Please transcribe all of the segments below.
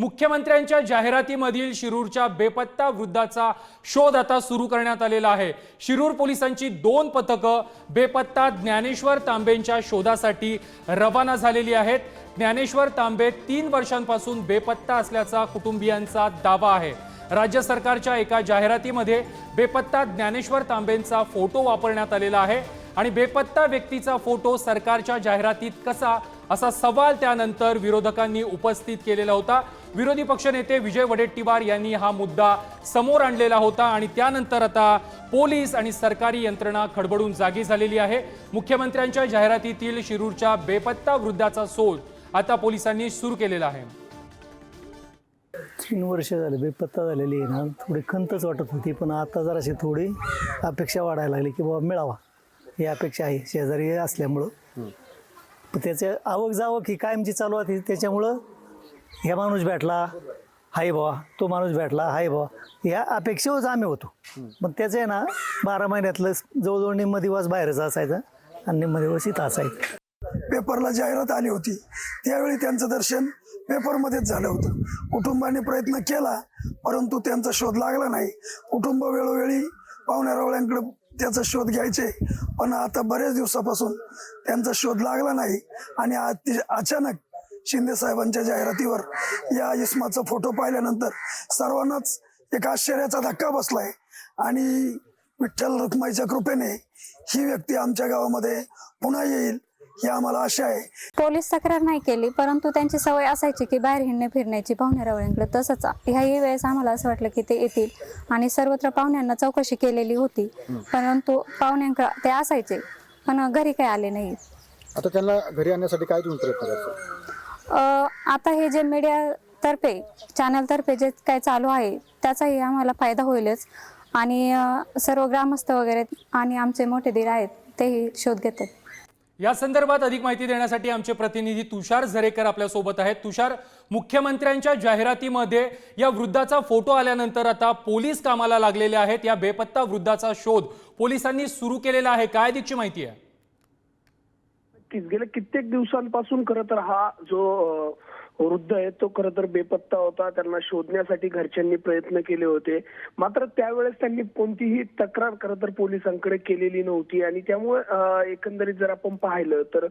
मुख्यमंत्र्यांच्या जाहिरातीमधील शिरूरच्या बेपत्ता वृद्धाचा शोध आता सुरू करण्यात आलेला आहे. शिरूर पोलिसांची दोन पथकं बेपत्ता ज्ञानेश्वर तांबेंच्या शोधासाठी रवाना झालेली आहेत. ज्ञानेश्वर तांबे तीन वर्षांपासून बेपत्ता असल्याचा कुटुंबियांचा दावा आहे. राज्य सरकारच्या एका जाहिरातीमध्ये बेपत्ता ज्ञानेश्वर तांबेंचा फोटो वापरण्यात आलेला आहे आणि बेपत्ता व्यक्तीचा फोटो सरकारच्या जाहिरातीत कसा असा सवाल त्यानंतर विरोधकांनी उपस्थित केलेला होता. विरोधी पक्षनेते विजय वडेट्टीवार यांनी हा मुद्दा समोर आणलेला होता आणि त्यानंतर आता पोलीस आणि सरकारी यंत्रणा खडबडून जागी झालेली आहे. मुख्यमंत्र्यांच्या जाहिरातीतील शिरूरच्या बेपत्ता वृद्धाचा शोध आता पोलिसांनी सुरू केलेला आहे. तीन वर्ष झाले बेपत्ता झालेली आहे ना. थोडी खंतच वाटत होती पण आता जराशी थोडी अपेक्षा वाढायला लागली की बाबा मिळावा. ही अपेक्षा आहे शेजारी असल्यामुळं. पण त्याचे आवक जावक ही कायमची चालू होती त्याच्यामुळं हे माणूस भेटला हाय बाबा तो माणूस भेटला हाय बाबा ह्या अपेक्षेवरच आम्ही होतो. मग त्याचं आहे ना बारा महिन्यातलं जवळजवळ निम्म दिवस बाहेरच असायचं आणि निम्म दिवस इथं असायचं. पेपरला जाहिरात आली होती. त्यावेळी त्यांचं दर्शन पेपरमध्येच झालं होतं. कुटुंबाने प्रयत्न केला परंतु त्यांचा शोध लागला नाही. कुटुंब वेळोवेळी पाहुण्यारावळ्यांकडे त्याचा शोध घ्यायचे पण आता बऱ्याच दिवसापासून त्यांचा शोध लागला नाही आणि अति अचानक शिंदे साहेबांच्या जाहिरातीवर या इस्माचा फोटो पाहिल्यानंतर सर्वांनाच एक आश्चर्याचा धक्का बसलाय. आणि विठ्ठल रखमाईच्या कृपेने ही व्यक्ती आमच्या गावामध्ये पुन्हा येईल ही आम्हाला आशा आहे. पोलीस तक्रार नाही केली परंतु त्यांची सवय असायची की बाहेर हिंडणे फिरण्याची पाहुण्यारावळ्यांकडे तसंच. ह्याही वेळेस आम्हाला असं वाटलं की ते येतील. आणि सर्वत्र पाहुण्यांना चौकशी केलेली होती. परंतु पाहुण्यांकडे ते असायचे. पण घरी काही आले नाही आता त्यांना घरी आणण्यासाठी काय तुम्ही प्रयत्न करता? आता हे जे मीडिया तर्फे चॅनल तर्फे जे काय चालू आहे त्याचाही आम्हाला फायदा होईलच. आणि सर्व ग्रामस्थ वगैरे आणि आमचे मोठे दीर आहेत तेही शोध घेतात. या संदर्भात अधिक माहिती देण्यासाठी आमचे प्रतिनिधी तुषार झरेकर आपल्यासोबत आहेत. तुषार मुख्यमंत्र्यांच्या जाहिरातीमध्ये या वृद्धाचा फोटो आल्यानंतर आता पोलीस कामाला लागलेले आहेत. या बेपत्ता वृद्धाचा शोध पोलिसांनी सुरू केलेला आहे. काय अधिकची माहिती आहे? नक्कीच गेल्या कित्येक दिवसांपासून खरं तर हा जो वृद्ध आहे तो खरं तर बेपत्ता होता. त्यांना शोधण्यासाठी घरच्यांनी प्रयत्न केले होते. मात्र त्यावेळेस त्यांनी कोणतीही तक्रार खरं तर पोलिसांकडे केलेली नव्हती. आणि त्यामुळे एकंदरीत जर आपण पाहिलं तर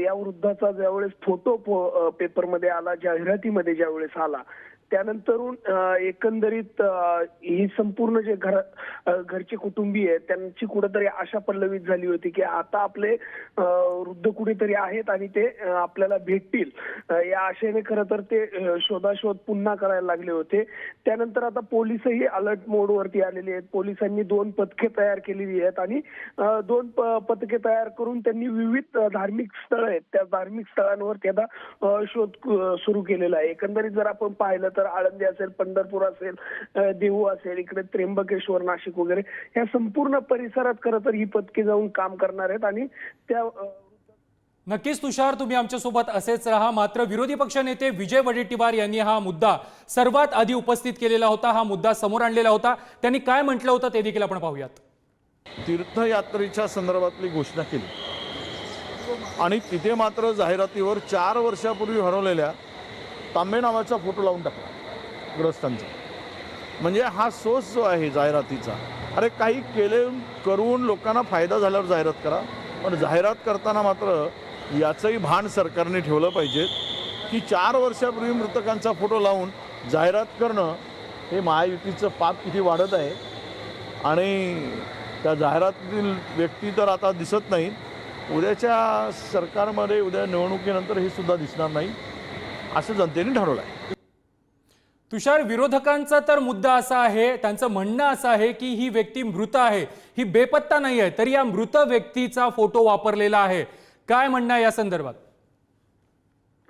या वृद्धाचा ज्यावेळेस फोटो पेपरमध्ये आला जाहिरातीमध्ये ज्यावेळेस आला त्यानंतरून एकंदरीत ही संपूर्ण जे घर घरचे कुटुंबीय आहेत त्यांची कुठेतरी आशा पल्लवित झाली होती की आता आपले वृद्ध कुठेतरी आहेत आणि ते आपल्याला भेटतील. या आशेने खरं तर ते शोधाशोध पुन्हा करायला लागले होते. त्यानंतर आता पोलिसही अलर्ट मोडवरती आलेले आहेत. पोलिसांनी दोन पथके तयार केलेली आहेत आणि दोन पथके तयार करून त्यांनी विविध धार्मिक स्थळ आहेत. त्या धार्मिक स्थळांवर त्याचा शोध सुरू केलेला आहे. एकंदरीत जर आपण पाहिलं तर आळंदी असेल पंढरपूर असेल देहू असेल इकडे त्र्यंबकेश्वर नाशिक वगैरे या संपूर्ण परिसरात खरं तर ही पथके जाऊन काम करणार आहेत आणि त्या नक्कीच तुषार तुम्ही आमच्यासोबत असेच राहा. मात्र विरोधी पक्षनेते विजय वडेट्टीवार यांनी हा मुद्दा सर्वात आधी उपस्थित केलेला होता. हा मुद्दा समोर आणलेला होता. त्यांनी काय म्हटलं होतं ते देखील आपण पाहूयात. तीर्थयात्रेच्या संदर्भातली घोषणा केली. आणि तिथे मात्र जाहिरातीवर चार वर्षापूर्वी हरवलेल्या तांबे नावाचा फोटो लावून टाकला ग्रस्तांचा म्हणजे हा सोस जो आहे जाहिरातीचा अरे काही केले करून लोकांना फायदा झाल्यावर जाहिरात करा पण जाहिरात करताना मात्र याचंही भान सरकारने ठेवलं पाहिजे की चार वर्षापूर्वी मृतकांचा फोटो लावून जाहिरात करणं हे महायुतीचं पाप किती वाढत आहे. आणि त्या जाहिरातीतील व्यक्ती तर आता दिसत नाहीत उद्याच्या सरकारमध्ये उद्या निवडणुकीनंतर हे सुद्धा दिसणार नाही. असं जनतेने ठरवलं आहे तुषार विरोधकांचा तर मुद्दा असा आहे त्यांचं म्हणणं असं आहे की ही व्यक्ती मृत आहे ही बेपत्ता नाही आहे तरी या मृत व्यक्तीचा फोटो वापरलेला आहे. काय म्हणणं आहे या संदर्भात?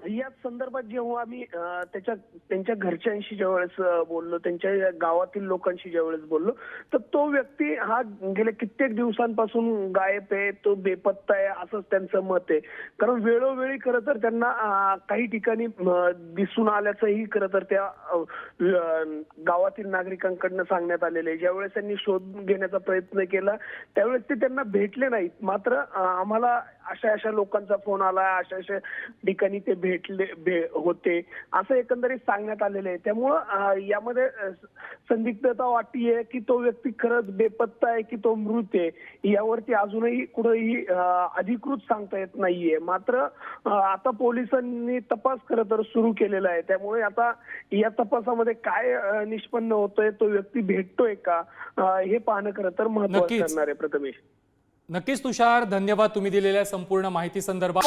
या संदर्भात जेव्हा आम्ही त्याच्या त्यांच्या घरच्यांशी ज्यावेळेस बोललो त्यांच्या गावातील लोकांशी ज्यावेळेस बोललो तर तो व्यक्ती हा गेल्या कित्येक दिवसांपासून गायब आहे तो बेपत्ता आहे असंच त्यांचं मत आहे. कारण वेळोवेळी खरं तर त्यांना काही ठिकाणी दिसून आल्याचंही खरं तर त्या गावातील नागरिकांकडनं सांगण्यात आलेलं आहे. ज्यावेळेस त्यांनी शोध घेण्याचा प्रयत्न केला त्यावेळेस ते त्यांना भेटले नाहीत. मात्र आम्हाला अशा अशा लोकांचा फोन आला अशा अशा ठिकाणी ते भेटले भे- होते. असं एकंदरीत सांगण्यात आलेलं आहे. त्यामुळं यामध्ये संदिग्धता वाटतीये की तो व्यक्ती खरंच बेपत्ता आहे की तो मृत आहे? यावरती अजूनही कुठेही अधिकृत सांगता येत नाहीये. मात्र आता पोलिसांनी तपास खरं तर सुरू केलेला आहे. त्यामुळे आता या तपासामध्ये काय निष्पन्न होतंय तो व्यक्ती भेटतोय का? हे पाहणं खरं तर महत्वाचं. ठरणार आहे प्रथमेश. नक्कीच तुषार धन्यवाद तुम्ही दिलेल्या संपूर्ण माहिती संदर्भात.